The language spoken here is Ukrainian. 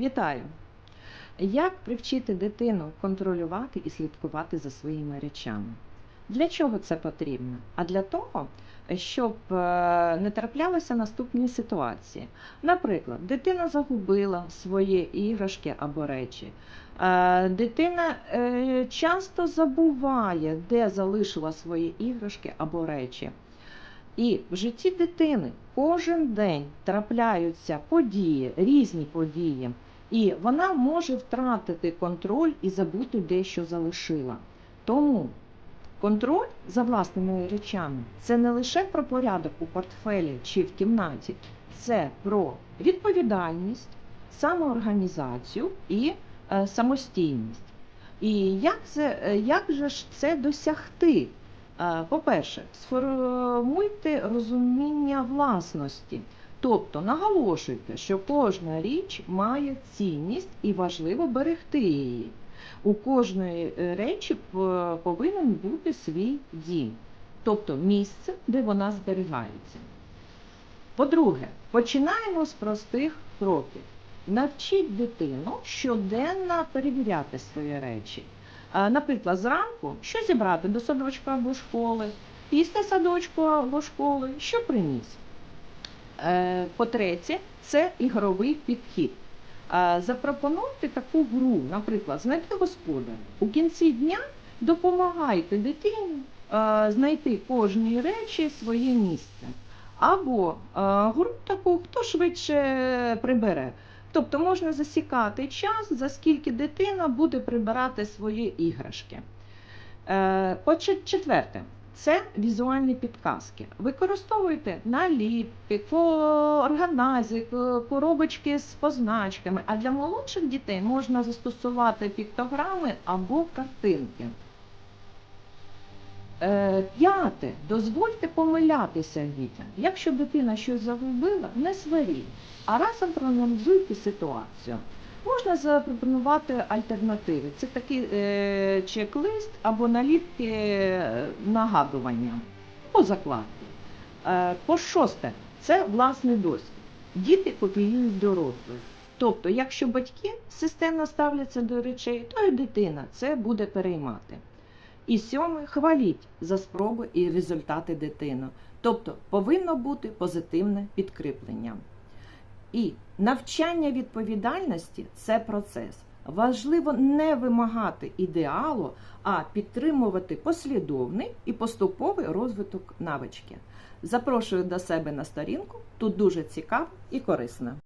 Вітаю! Як привчити дитину контролювати і слідкувати за своїми речами? Для чого це потрібно? А для того, щоб е, не траплялися наступні ситуації. Наприклад, дитина загубила свої іграшки або речі. Е, Дитина е, часто забуває, де залишила свої іграшки або речі. І в житті дитини кожен день трапляються події, різні події, і вона може втратити контроль і забути дещо залишила. Тому контроль за власними речами це не лише про порядок у портфелі чи в кімнаті, це про відповідальність, самоорганізацію і е, самостійність. І як, це, е, як же ж це досягти? Е, По-перше, сформуйте розуміння власності, тобто наголошуйте, що кожна річ має цінність і важливо берегти її. У кожної е, речі повинен бути свій дім, тобто місце, де вона зберігається. По-друге, починаємо з простих кроків. Навчіть дитину щоденно перевіряти свої речі. Наприклад, зранку що зібрати до садочка або школи, після садочку або школи, що приніс. Е, По-третє, це ігровий підхід. Запропонуйте таку гру, наприклад, знайти господаря. У кінці дня допомагайте дитині знайти кожній речі своє місце. Або гру таку, хто швидше прибере. Тобто можна засікати час, за скільки дитина буде прибирати свої іграшки. Е, Четверте, це візуальні підказки. Використовуйте наліпки, органайзи, коробочки з позначками. А для молодших дітей можна застосувати піктограми або картинки. Е, П'яте. Дозвольте помилятися дітям. Якщо дитина щось загубила, не сваріть, а разом проаналізуйте ситуацію. Можна запропонувати альтернативи. Це такий е, чек-лист або наліпки е, нагадування по закладці. Е, по шосте, це власний досвід. Діти копіюють дорослих. Тобто, якщо батьки системно ставляться до речей, то і дитина це буде переймати. І сьоме, хваліть за спроби і результати дитини. Тобто повинно бути позитивне підкріплення. І навчання відповідальності це процес. Важливо не вимагати ідеалу, а підтримувати послідовний і поступовий розвиток навички. Запрошую до себе на сторінку, тут дуже цікаво і корисно.